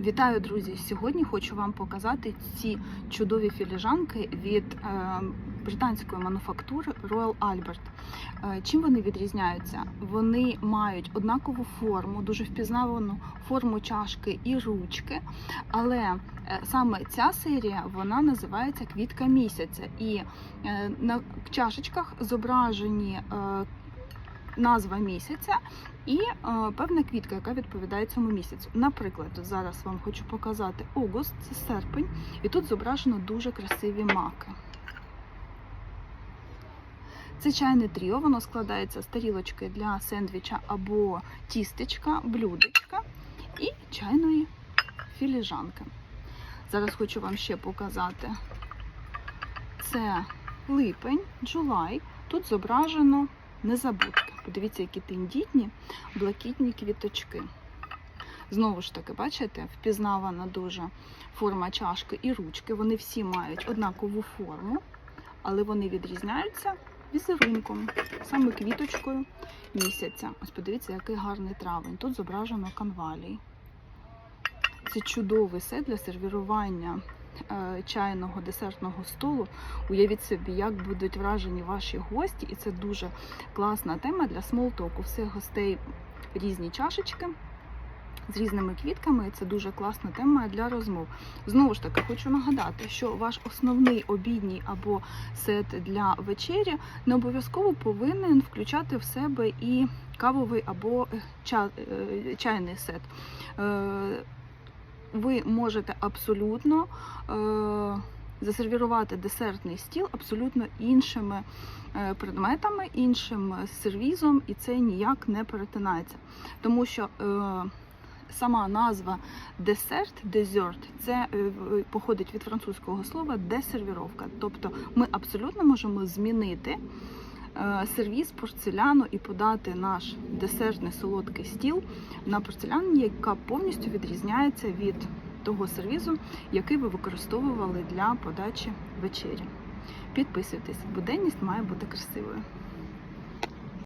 Вітаю, друзі! Сьогодні хочу вам показати ці чудові філіжанки від е, британської мануфактури Royal Albert. Е, чим вони відрізняються? Вони мають однакову форму, дуже впізнавану форму чашки і ручки, але е, саме ця серія вона називається Квітка місяця. І на чашечках зображені. Назва місяця і е, певна квітка, яка відповідає цьому місяцю. Наприклад, зараз вам хочу показати Огост, це серпень, і тут зображено дуже красиві маки. Це чайне тріо, воно складається з тарілочки для сендвіча або тістечка, блюдечка і чайної філіжанки. Зараз хочу вам ще показати. Це липень, джулай. Тут зображено незабудки. Подивіться, які тендітні, блакитні квіточки. Знову ж таки, бачите, впізнавана дуже форма чашки і ручки. Вони всі мають однакову форму, але вони відрізняються візерунком, саме квіточкою місяця. Ось подивіться, який гарний травень. Тут зображено канвалій. Це чудовий сет для сервірування чайного десертного столу. Уявіть собі, як будуть вражені ваші гості, і це дуже класна тема для смолтоку. Всіх гостей різні чашечки. З різними квітками, і це дуже класна тема для розмов. Знову ж таки, хочу нагадати, що ваш основний обідній або сет для вечері не обов'язково повинен включати в себе і кавовий або е, чайний сет. Ви можете абсолютно е, засервірувати десертний стіл абсолютно іншими е, предметами, іншим сервізом, і це ніяк не перетинається. Тому що е, сама назва десерт, дезерт, це походить від французького слова десервіровка. Тобто ми абсолютно можемо змінити сервіз порцеляну і подати наш десертний солодкий стіл на порцеляні, яка повністю відрізняється від того сервізу, який ви використовували для подачі вечері. Підписуйтесь, буденність має бути красивою.